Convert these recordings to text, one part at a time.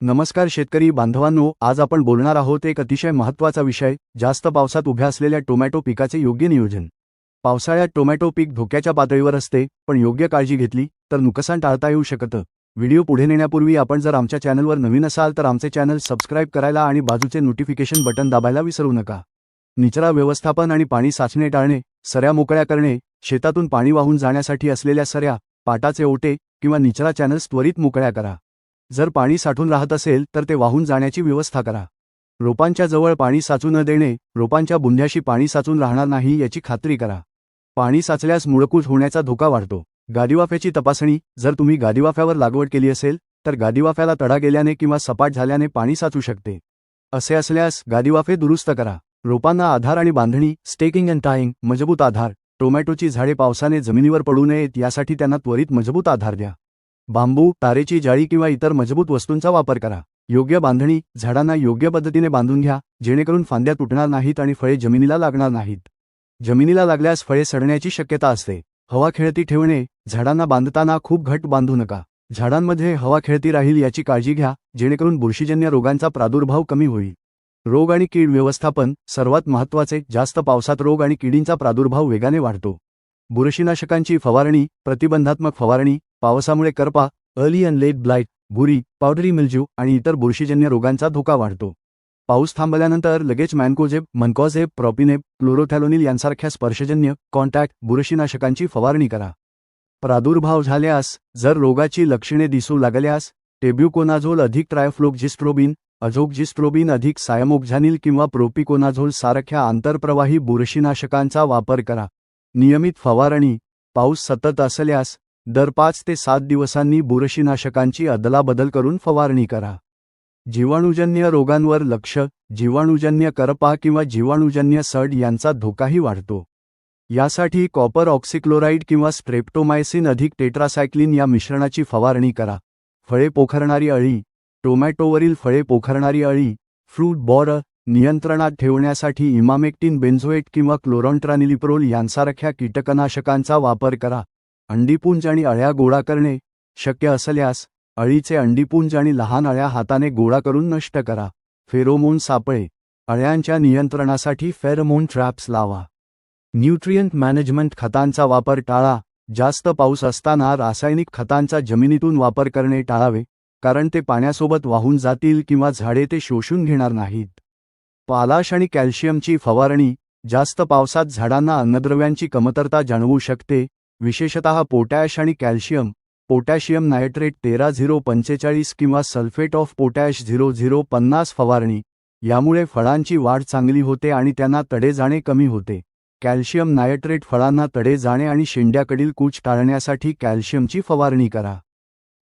नमस्कार शेतकरी बांधवांनो आज आपण बोलणार आहोत एक अतिशय महत्त्वाचा विषय जास्त पावसात उभ्या असलेल्या टोमॅटो पिकाचे योग्य नियोजन. पावसाळ्यात टोमॅटो पीक धोक्याच्या पातळीवर असते पण योग्य काळजी घेतली तर नुकसान टाळता येऊ शकतं. व्हिडिओ पुढे नेण्यापूर्वी आपण जर आमच्या चॅनलवर नवीन असाल तर आमचे चॅनल सबस्क्राईब करायला आणि बाजूचे नोटिफिकेशन बटन दाबायला विसरू नका. निचरा व्यवस्थापन आणि पाणी साचणे टाळणे सऱ्या मोकळ्या करणे शेतातून पाणी वाहून जाण्यासाठी असलेल्या सऱ्या पाटाचे ओटे किंवा निचरा चॅनल्स त्वरित मोकळ्या करा. जर पाणी साठून राहत असेल तर ते वाहून जाण्याची व्यवस्था करा. रोपांच्या जवळ पाणी साचू न देणे रोपांच्या बुंध्याशी पाणी साचून राहणार नाही याची खात्री करा. पाणी साचल्यास मुळकूट होण्याचा धोका वाढतो. गादीवाफ्याची तपासणी जर तुम्ही गादीवाफ्यावर लागवड केली असेल तर गादीवाफ्याला तडा गेल्याने किंवा सपाट झाल्याने पाणी साचू शकते. असे असल्यास गादीवाफे दुरुस्त करा. रोपांना आधार आणि बांधणी स्टेकिंग अँड टाईंग मजबूत आधार टोमॅटोची झाडे पावसाने जमिनीवर पडू नयेत यासाठी त्यांना त्वरित मजबूत आधार द्या. बांबू तारेची जाळी किंवा इतर मजबूत वस्तूंचा वापर करा. योग्य बांधणी झाडांना योग्य पद्धतीने बांधून घ्या जेणेकरून फांद्या तुटणार नाहीत आणि फळे जमिनीला लागणार नाहीत. जमिनीला लागल्यास फळे सडण्याची शक्यता असते. हवा खेळती ठेवणे झाडांना बांधताना खूप घट बांधू नका. झाडांमध्ये हवा खेळती राहील याची काळजी घ्या जेणेकरून बुरशीजन्य रोगांचा प्रादुर्भाव कमी होईल. रोग आणि कीड व्यवस्थापन सर्वात महत्त्वाचे जास्त पावसात रोग आणि किडींचा प्रादुर्भाव वेगाने वाढतो. बुरशीनाशकांची फवारणी प्रतिबंधात्मक फवारणी पावसामुळे करपा अर्ली अँड लेट ब्लाइट भुरी पावडरी मिल्ज्यू आणि इतर बुरशीजन्य रोगांचा धोका वाढतो. पाऊस थांबल्यानंतर लगेच मॅनकोझेब मनकॉझेब प्रॉपिनेब क्लोरोथॅलोनिल यांसारख्या स्पर्शजन्य कॉन्टॅक्ट बुरशीनाशकांची फवारणी करा. प्रादुर्भाव झाल्यास जर रोगाची लक्षणे दिसू लागल्यास टेब्युकोनाझोल अधिक ट्रायफ्लोक्झिस्ट्रोबिन अझोक्झिस्ट्रोबिन अधिक सायमोक्झानिल किंवा प्रोपिकोनाझोल सारख्या आंतरप्रवाही बुरशीनाशकांचा वापर करा. नियमित फवारणी पाऊस सतत असल्यास दर पाच ते सात दिवसांनी बुरशीनाशकांची अदलाबदल करून फवारणी करा. जीवाणूजन्य रोगांवर लक्ष जीवाणूजन्य करपा किंवा जीवाणूजन्य सड यांचा धोकाही वाढतो. यासाठी कॉपर ऑक्सिक्लोराईड किंवा स्ट्रेप्टोमायसिन अधिक टेट्रासायक्लिन या मिश्रणाची फवारणी करा. फळे पोखरणारी अळी टोमॅटोवरील फळे पोखरणारी अळी फ्रूट बॉर नियंत्रणात ठेवण्यासाठी इमामेक्टिन बेन्झोएट किंवा क्लोरॉन्ट्रानिलिप्रोल यांसारख्या कीटकनाशकांचा वापर करा. अंडीपुंज आणि अळ्या गोळा करणे शक्य असल्यास अळीचे अंडीपुंज आणि लहान अळ्या हाताने गोळा करून नष्ट करा. फेरोमोन सापळे. अळ्यांच्या नियंत्रणासाठी फेरोमोन ट्रॅप्स लावा. न्यूट्रियंट मॅनेजमेंट खतांचा वापर टाळा. जास्त पाऊस असताना रासायनिक खतांचा जमिनीतून वापर करणे टाळावे कारण ते पाण्यासोबत वाहून जातील किंवा झाडे ते शोषून घेणार नाहीत. पालाश आणि कॅल्शियमची फवारणी. जास्त पावसात झाडांना अन्नद्रव्यांची कमतरता जाणवू शकते विशेषतः पोटॅश आणि कॅल्शियम पोटॅशियम नायट्रेट तेरा झिरो पंचेचाळीस किंवा sulphate of potash zero zero पन्नास फवारणी यामुळे फळांची वाढ चांगली होते आणि त्यांना तडे जाणे कमी होते. कॅल्शियम नायट्रेट फळांना तडे जाणे आणि शेंड्याकडील कूच टाळण्यासाठी कॅल्शियमची फवारणी करा.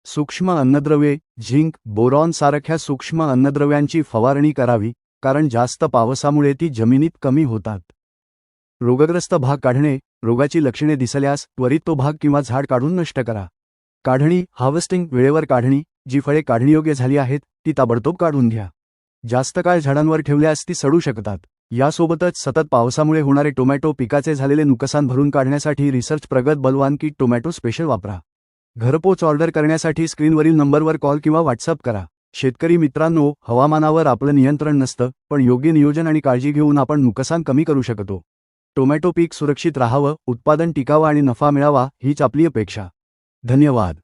सूक्ष्म अन्नद्रव्ये झिंक बोरॉन सारख्या सूक्ष्म अन्नद्रव्यांची फवारणी करावी कारण जास्त पावसामुळे ती जमिनीत कमी होतात. रोगग्रस्त भाग काढणे रोगाची लक्षणे दिसल्यास त्वरित तो भाग किंवा झाड काढून नष्ट करा. काढणी हार्वेस्टिंग वेळेवर काढणी जी फळे काढणीयोग्य झाली आहेत ती ताबडतोब काढून घ्या. जास्त काळ झाडांवर ठेवल्यास ती सडू शकतात. यासोबतच सतत पावसामुळे होणारे टोमॅटो पिकाचे झालेले नुकसान भरून काढण्यासाठी रिसर्च प्रगत बलवान की टोमॅटो स्पेशल वापरा. घरपोच ऑर्डर करण्यासाठी स्क्रीनवरील नंबरवर कॉल किंवा व्हॉट्सअप करा. शेतकरी मित्रांनो हवामानावर आपलं नियंत्रण नसतं पण योग्य नियोजन आणि काळजी घेऊन आपण नुकसान कमी करू शकतो. टोमॅटो पीक सुरक्षित राहावं उत्पादन टिकावं आणि नफा मिळावा हीच आपली अपेक्षा. धन्यवाद.